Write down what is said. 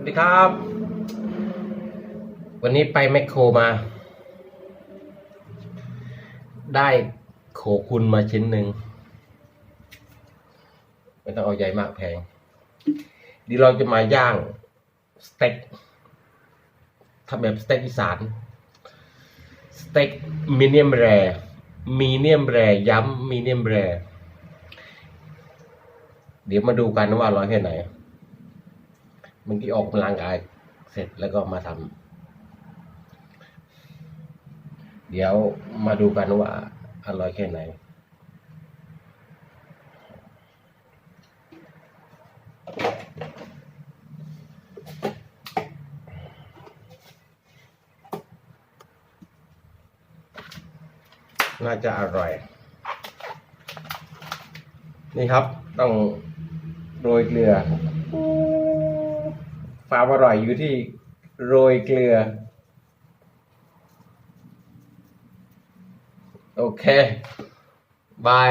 สวัสดีครับ วันนี้ไปแมคโครมา ได้โขคุณมาชิ้นหนึ่งไม่ต้องเอาใหญ่มากแพง ดีเราจะมาย่างสเต็กทำแบบสเต็กอีสาน สเต็กมีเนียมแรมีเนียมแรย้ำมีเนียมแรเดี๋ยวมาดูกันว่าร่อยแค่ไหน มื่อกี้ออกกำลังกายเสร็จแล้วก็มาทำเดี๋ยวมาดูกันว่าอร่อยแค่ไหนน่าจะอร่อย นี่ครับ ต้องโรยเกลือ ความอร่อยอยู่ที่โรยเกลือ โอเค บาย